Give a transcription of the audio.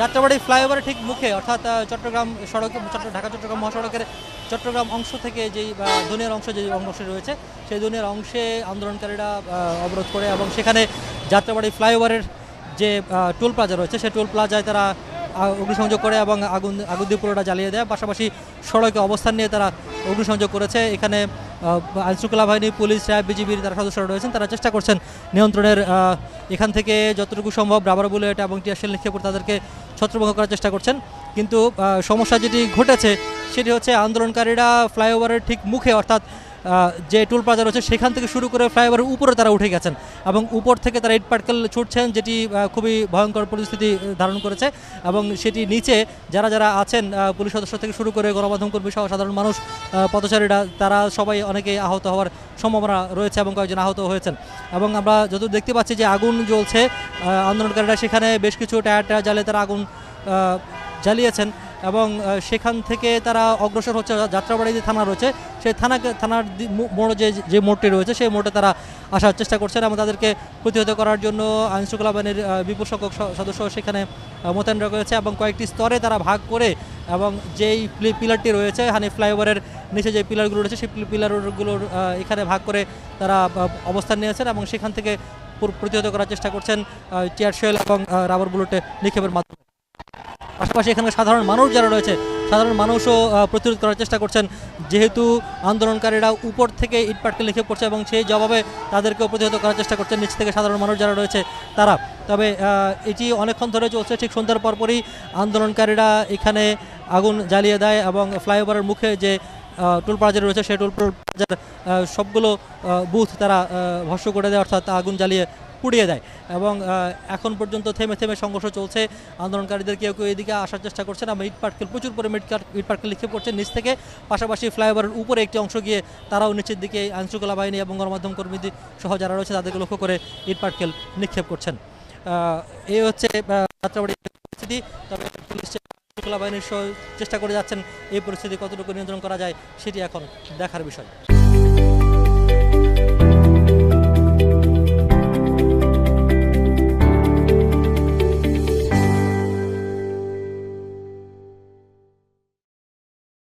যাত্রাবাড়ি ফ্লাইওভারের ঠিক মুখে, অর্থাৎ চট্টগ্রাম সড়ক ঢাকা, চট্টগ্রাম মহাসড়কের চট্টগ্রাম অংশ থেকে যেই দুনিয়ার অংশ যে অংশ রয়েছে, সেই দুনিয়ার অংশে আন্দোলনকারীরা অবরোধ করে এবং সেখানে যাত্রাবাড়ি ফ্লাইওভারের যে টোল প্লাজা রয়েছে, সেই টোল প্লাজায় তারা অগ্নিসংযোগ করে এবং আগুন আগুন দিয়ে পুরোটা জ্বালিয়ে দেয়। পাশাপাশি সড়কে অবস্থান নিয়ে তারা অগ্নিসংযোগ করেছে। এখানে আইনশৃঙ্খলা বাহিনী, পুলিশ, র্যাব, বিজিবির তারা সদস্যরা রয়েছেন, তারা চেষ্টা করছেন নিয়ন্ত্রণের এখান থেকে যতটুকু সম্ভব রাবার বুলেট এবং টিয়ারশেল নিক্ষেপ করে তাদেরকে ছত্রভঙ্গ করার চেষ্টা করছেন। কিন্তু সমস্যা যেটি ঘটেছে, সেটি হচ্ছে আন্দোলনকারীরা ফ্লাইওভারের ঠিক মুখে, অর্থাৎ যে টোল প্লাজা রয়েছে, সেখান থেকে শুরু করে ফ্লাইওভারের উপরে তারা উঠে গেছেন এবং উপর থেকে তারা ইট পাটকেল ছুটছেন, যেটি খুবই ভয়ঙ্কর পরিস্থিতি ধারণ করেছে এবং সেটি নিচে যারা যারা আছেন পুলিশ সদস্য থেকে শুরু করে গণমাধ্যম কর্মী সহ সাধারণ মানুষ পথচারীরা, তারা সবাই অনেকে আহত হওয়ার সম্ভাবনা রয়েছে এবং কয়েকজন আহত হয়েছেন। এবং আমরা যত দেখতে পাচ্ছি যে আগুন জ্বলছে আন্দোলনকারীরা সেখানে বেশ কিছু টায়ার টায়ার জ্বালিয়ে তারা আগুন জ্বালিয়েছেন। এবং সেখান থেকে তারা অগ্রসর হচ্ছে যাত্রাবাড়ি যে থানা রয়েছে, সেই থানাকে থানার মোড় যে যে মোড়টি রয়েছে, সেই মোড়ে তারা আসার চেষ্টা করছেন এবং তাদেরকে প্রতিহত করার জন্য আইনশৃঙ্খলা বাহিনীর বিপুল সংখ্যক সদস্য সেখানে মোতায়েন রয়েছে এবং কয়েকটি স্তরে তারা ভাগ করে এবং যেই প্লি- পিলারটি রয়েছে, হানি ফ্লাইওভারের নিচে যে পিলারগুলো রয়েছে, সেই পিলারগুলোর এখানে ভাগ করে তারা অবস্থান নিয়েছেন এবং সেখান থেকে প্রতিহত করার চেষ্টা করছেন টিয়ার শেল এবং রাবার বুলেটে নিক্ষেপের মাধ্যমে। পাশাপাশি এখানে সাধারণ মানুষ যারা রয়েছে, সাধারণ মানুষও প্রতিরোধ করার চেষ্টা করছেন। যেহেতু আন্দোলনকারীরা উপর থেকে ইটপাটকে লিখে পড়ছে এবং সেই জবাবে তাদেরকেও প্রতিহত করার চেষ্টা করছেন নিচ থেকে সাধারণ মানুষ যারা রয়েছে, তারা। তবে এটি অনেকক্ষণ ধরে চলছে, ঠিক সন্ধ্যার পরপরই আন্দোলনকারীরা এখানে আগুন জ্বালিয়ে দেয় এবং ফ্লাইওভারের মুখে যে টোল প্লাজা রয়েছে, সেই টোল প্লাজার সবগুলো বুথ তারা ভস্ম করে দেয়, অর্থাৎ আগুন জ্বালিয়ে পুড়িয়ে দেয় এবং এখন পর্যন্ত থেমে থেমে সংঘর্ষ চলছে। আন্দোলনকারীদের কেউ কেউ এদিকে আসার চেষ্টা করছেন এবং ইট পাটকেল প্রচুর পরিমাণে ইট পাটকেল লিখে পড়ছে। নিচ থেকে পাশাপাশি ফ্লাইওভারের উপরে একটি অংশ গিয়ে তারাও নিচের দিকে আইনশৃঙ্খলা বাহিনী এবং গণমাধ্যম কর্মীদের সহ যারা রয়েছে তাদেরকে লক্ষ্য করে ইট পাটকেল নিক্ষেপ করছেন। এই হচ্ছে পরিস্থিতি। তবে পুলিশ আইনশৃঙ্খলা বাহিনীর চেষ্টা করে যাচ্ছেন, এই পরিস্থিতি কতটুকু নিয়ন্ত্রণ করা যায় সেটি এখন দেখার বিষয়।